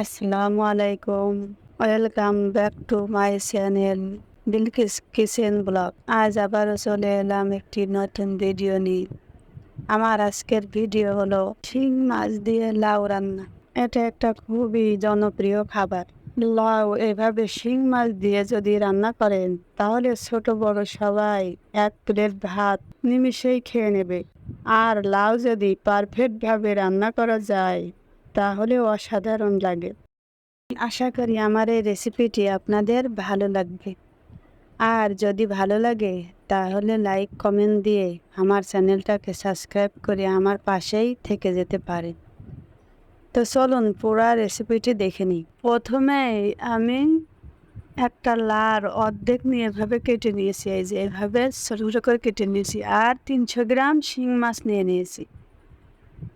আসসালামু আলাইকুম welcome back to my channel Bilkis Kitchen Blog আজ আবারও চলে এলাম একটি নতুন ভিডিও নিয়ে। আমার আজকের ভিডিও হলো শিং মাছ দিয়ে লাউ রান্না। এটা একটা খুবই জনপ্রিয় খাবার। লাউ এভাবে শিং মাছ দিয়ে যদি রান্না করেন, তাহলে ছোট বড় সবাই এক প্লেট ভাত নিমিষেই খেয়ে নেবে। আর লাউ যদি পারফেক্টভাবে রান্না করা যায় তাহলে অসাধারণ লাগে। আশা করি আমার এই রেসিপিটি আপনাদের ভালো লাগবে। আর যদি ভালো লাগে, তাহলে লাইক কমেন্ট দিয়ে আমার চ্যানেলটাকে সাবস্ক্রাইব করে আমার পাশেই থেকে যেতে পারে তো চলুন পুরা রেসিপিটি দেখে নিই। প্রথমে আমি একটা লার অর্ধেক নিয়ে এভাবে কেটে নিয়েছি, এই যে এভাবে ছোটো ছোটো করে কেটে নিয়েছি। আর তিনশো গ্রাম শিং মাছ নিয়ে নিয়েছি।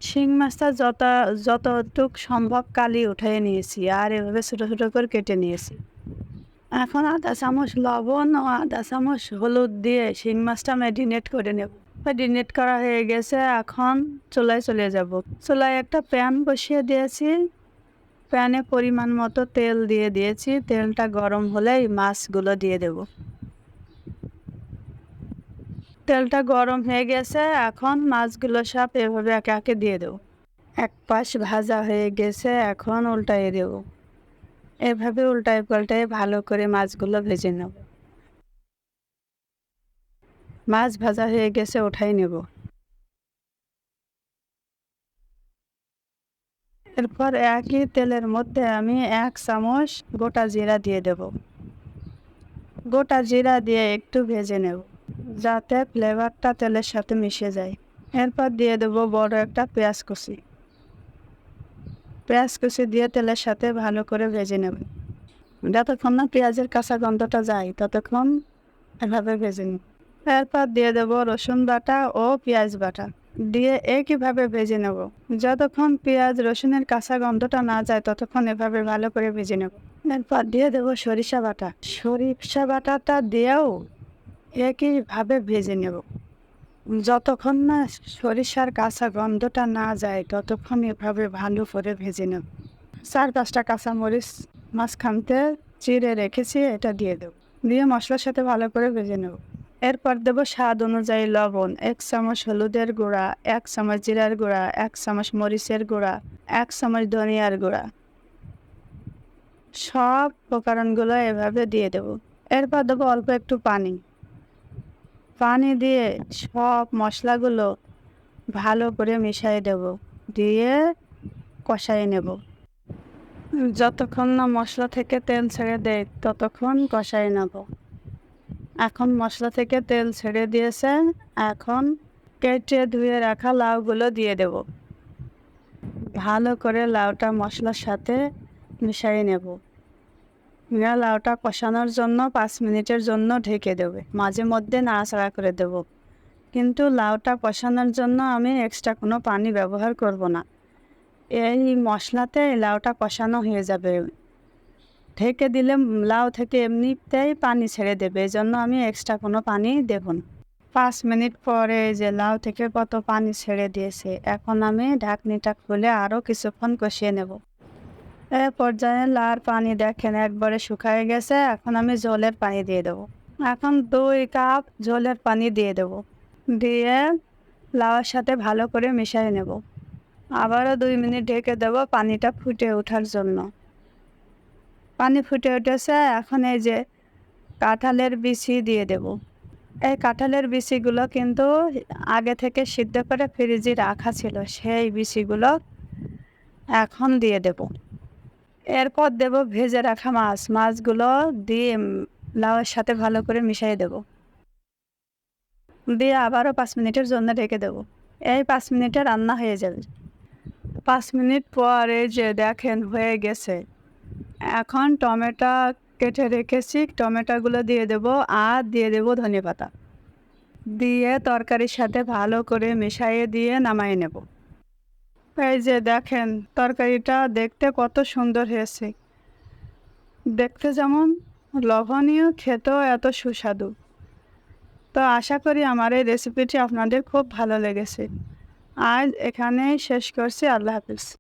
শিং মাছটা যত, যতটুক সম্ভব কালি উঠিয়ে নিয়েছি আর এভাবে ছোটো ছোটো করে কেটে নিয়েছি। এখন আধা চামচ লবণ ও আধা চামচ হলুদ দিয়ে শিং মাছটা ম্যারিনেট করে নেব। ম্যারিনেট করা হয়ে গেছে, এখন চুলায় চলে যাব। চুলায় একটা প্যান বসিয়ে দিয়েছি। প্যানে পরিমাণ মতো তেল দিয়ে দিয়েছি। তেলটা গরম হলেই মাছগুলো দিয়ে দেবো। তেলটা গরম হয়ে গেছে, এখন মাছগুলো সব এভাবে একে একে দিয়ে দেবো। এক পাশ ভাজা হয়ে গেছে, এখন উল্টাই দেব। এভাবে উল্টায় পাল্টায় ভালো করে মাছগুলো ভেজে নেব। মাছ ভাজা হয়ে গেছে ওঠাই নেব। এরপর একই তেলের মধ্যে আমি এক চামচ গোটা জিরা দিয়ে দেব। গোটা জিরা দিয়ে একটু ভেজে নেব। যাতে ফ্লেভারটা তেলের সাথে মিশে যায়। এরপর দিয়ে দেবো বড় একটা পেঁয়াজ কুচি। পেঁয়াজ কুচি দিয়ে তেলের সাথে ভালো করে ভেজে নেব। যতক্ষণ না পেঁয়াজের কাঁচা গন্ধটা যায়, ততক্ষণ এভাবে ভেজে নেব এরপর দিয়ে দেবো রসুন বাটা ও পেঁয়াজ বাটা। দিয়ে একইভাবে ভেজে নেব। যতক্ষণ পেঁয়াজ রসুনের কাঁচা গন্ধটা না যায়, ততক্ষণ এভাবে ভালো করে ভেজে নেব। এরপর দিয়ে দেবো সরিষা বাটা। সরিষা বাটাটা দিয়েও একইভাবে ভেজে নেব। যতক্ষণ না সরিষার কাঁচা গন্ধটা না যায়, ততক্ষণ এভাবে ভালো করে ভেজে নেব। চার পাঁচটা কাঁচা মরিচ মাঝখানতে চিড়ে রেখেছি, এটা দিয়ে দেব। দিয়ে মশলার সাথে ভালো করে ভেজে নেব। এরপর দেবো স্বাদ অনুযায়ী লবণ, এক চামচ হলুদের গুঁড়া, এক চামচ জিরার গুঁড়া, এক চামচ মরিচের গুঁড়া, এক চামচ ধনিয়ার গুঁড়া। সব উপকরণগুলো এভাবে দিয়ে দেব। এরপর দেবো অল্প একটু পানি। পানি দিয়ে সব মশলাগুলো ভালো করে মিশিয়ে দেব, দিয়ে কষাই নেব। যতক্ষণ না মশলা থেকে তেল ছেড়ে দেয়, ততক্ষণ কষাই নেব। এখন মশলা থেকে তেল ছেড়ে দিয়েছে, এখন কেটে ধুয়ে রাখা লাউগুলো দিয়ে দেব। ভালো করে লাউটা মশলার সাথে মিশিয়ে নেব। মিয়া লাউটা কষানোর জন্য পাঁচ মিনিটের জন্য ঢেকে দেবে। মাঝে মধ্যে নাড়াচাড়া করে দেব। কিন্তু লাউটা কষানোর জন্য আমি এক্সট্রা কোনো পানি ব্যবহার করব না। এই মশলাতে লাউটা কষানো হয়ে যাবে। ঢেকে দিলে লাউ থেকে এমনিতেই পানি ছেড়ে দেবে এই জন্য আমি এক্সট্রা কোনো পানি দেব না। পাঁচ মিনিট পরে যে লাউ থেকে কত পানি ছেড়ে দিয়েছে, এখন আমি ঢাকনিটা খুলে আরও কিছুক্ষণ কষিয়ে নেব। এ পর্যায়ে লার পানি দেখেন একবারে শুকায় গেছে, এখন আমি জলের পানি দিয়ে দেবো। এখন দুই কাপ জলের পানি দিয়ে দেব। দিয়ে লাউয়ের সাথে ভালো করে মিশিয়ে নেব। আবারও দুই মিনিট ঢেকে দেব পানিটা ফুটে ওঠার জন্য। পানি ফুটে উঠেছে, এখন এই যে কাঁঠালের বিচি দিয়ে দেব। এই কাঁঠালের বিচিগুলো কিন্তু আগে থেকে সিদ্ধ করে ফ্রিজে রাখা ছিল, সেই বিচিগুলো এখন দিয়ে দেব। এরপর দেব ভেজে রাখা মাছ। মাছগুলো দিয়ে লাউয়ের সাথে ভালো করে মিশিয়ে দেব। দিয়ে আবারও পাঁচ মিনিটের জন্য রেখে দেব। এই পাঁচ মিনিটে রান্না হয়ে যাবে। পাঁচ মিনিট পরে যে দেখেন হয়ে গেছে। এখন টমেটো কেটে রেখেছি, টমেটোগুলো দিয়ে দেব আর দিয়ে দেব ধনে পাতা দিয়ে তরকারির সাথে ভালো করে মিশিয়ে দিয়ে নামাই নেব। এই যে দেখেন, তরকারিটা দেখতে কত সুন্দর হয়েছে। দেখতে যেমন লবণীয় খেতেও এত সুস্বাদু। তো আশা করি আমার এই রেসিপিটি আপনাদের খুব ভালো লেগেছে। আজ এখানেই শেষ করছি। আল্লাহ হাফিজ।